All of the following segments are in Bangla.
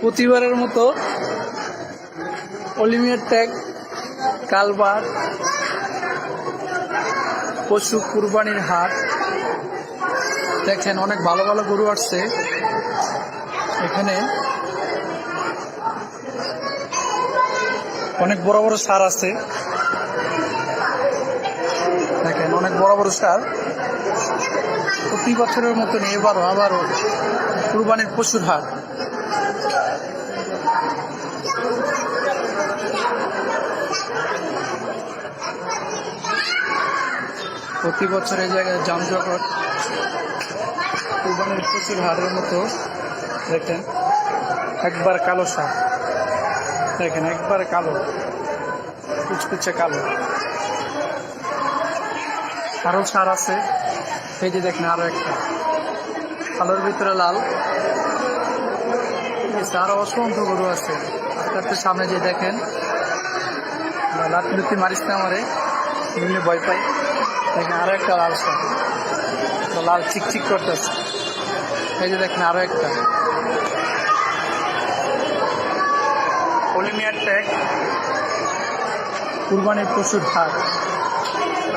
প্রতিবারের মতো অলিমিয়ার ট্যাগ কালবার, পশু কুরবানির হাট। দেখেন, অনেক ভালো ভালো গরু আসছে। এখানে অনেক বড় বড় সার আছে। অনেক বড় সার প্রতি বছরের মতন এবারও আবারও কুরবানির পশুর হাট প্রতি বছর এই জায়গায় যানজট কুরবানির পশুর হাটের মতো। দেখেন, একবার কালো সাপ দেখেন, একবার কালো, কুচকুচে কালো। আরও সার আছে। এই যে দেখেন আরও একটা। কালোর ভিতরে লাল। আরও অসংখ্য গরু আছে। আপনার সামনে যে দেখেন লুতি মারিস না আমারে। এমনি ভয় পাই। দেখেন আরও একটা লাল সার। লাল চিকচিক করতেছে। এই যে দেখেন আরও একটা। Polymer tag. কুরবানির পশুর হাট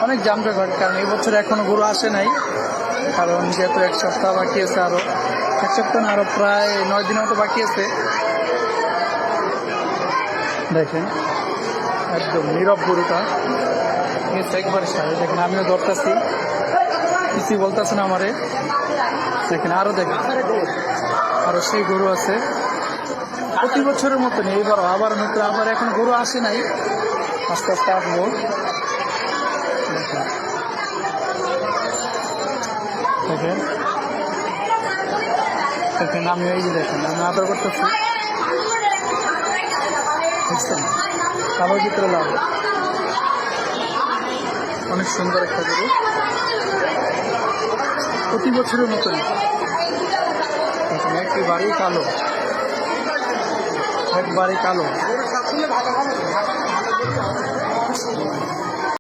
অনেক জামজট কারণ এই বছর এখনও গরু আসে নাই। কারণ যেহেতু এক সপ্তাহ বাকি আছে আরও, এক সপ্তাহ আরও প্রায় নয় দিনের মতো বাকি আছে। দেখেন, একদম নীরব গরুটা। একবার সারে দেখেন, আমিও ধরতেছি। কিছুই বলতেছে না আমারে। দেখেন, আরও দেখেন, আরও সেই গরু আছে। প্রতি বছরের মতন এইবার আবার নতুন, আবার এখন গরু আসে নাই। আস্তে আস্তে আসব। দেখেন দেখেন দেখেন আমি এই যে দেখেন আমি আদর করতেছি বুঝছেন কালোর ভিতরে লাভ অনেক সুন্দর একটা গরু প্রতি বছরের মতন একেবারেই কালো একবারে কালো